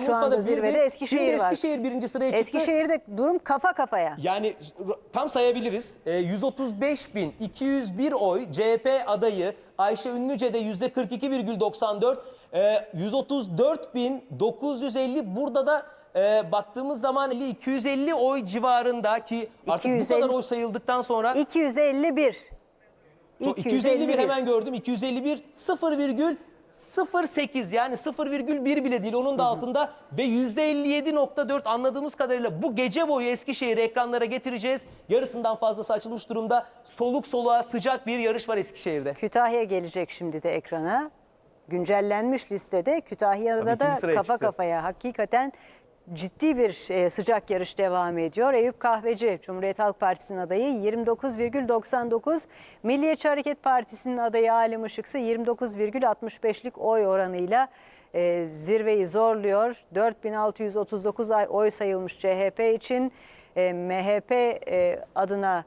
Şu anda zirvede. Eskişehir Şimdi var. Eskişehir birinci sıraya çıktı. Eskişehir'de durum kafa kafaya. Yani tam sayabiliriz. E, 135.201 oy CHP adayı Ayşe Ünlüce'de %42,94. E, 134.950 burada da e, baktığımız zaman 250 oy civarında ki artık 250 bu kadar oy sayıldıktan sonra 251. 251 hemen gördüm. 251 0,08 yani 0,1 bile değil onun da altında ve %57.4 anladığımız kadarıyla bu gece boyu Eskişehir ekranlara getireceğiz. Yarısından fazlası açılmış durumda. Soluk soluğa sıcak bir yarış var Eskişehir'de. Kütahya gelecek şimdi de ekrana. Güncellenmiş listede Kütahya'da Tabii da ikinci sıraya kafa çıktı. kafaya hakikaten ciddi bir e, sıcak yarış devam ediyor. Eyüp Kahveci Cumhuriyet Halk Partisi'nin adayı 29,99. Milliyetçi Hareket Partisi'nin adayı Alim Işık ise 29,65'lik oy oranıyla e, zirveyi zorluyor. 4639 ay oy sayılmış CHP için. E, MHP e, adına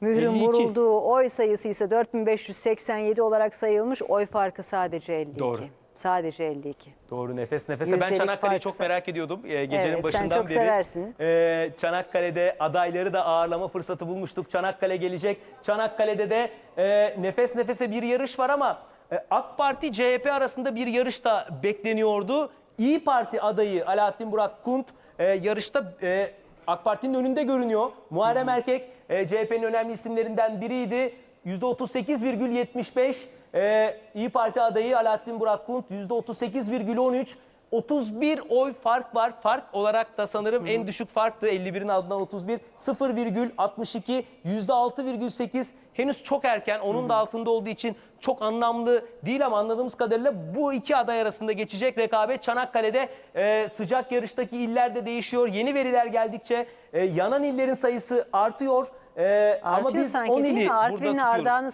Mührün 52. vurulduğu oy sayısı ise 4587 olarak sayılmış. Oy farkı sadece 52. Doğru. Sadece 52. Doğru nefes nefese. Ben Yüzdelik Çanakkale'yi farkı çok sa- merak ediyordum e, gecenin Evet, sen başından çok beri. seversin. E, Çanakkale'de adayları da ağırlama fırsatı bulmuştuk. Çanakkale gelecek. Çanakkale'de de e, nefes nefese bir yarış var ama e, AK Parti CHP arasında bir yarış da bekleniyordu. İyi Parti adayı Alaaddin Burak Kunt e, yarışta e, AK Parti'nin önünde görünüyor. Muharrem Erkek e, CHP'nin önemli isimlerinden biriydi. %38,75 ee, İyi Parti adayı Alaaddin Burak Kunt %38,13 31 oy fark var. Fark olarak da sanırım en düşük farktı. 51'in altından 31. 0,62 %6,8 henüz çok erken. Onun da altında olduğu için çok anlamlı değil ama anladığımız kadarıyla bu iki aday arasında geçecek rekabet Çanakkale'de e, sıcak yarıştaki iller de değişiyor. Yeni veriler geldikçe e, yanan illerin sayısı artıyor. E, ama Artıyor biz sanki 10 değil ili mi? burada Artvin'le tutuyoruz. Ardahan'ı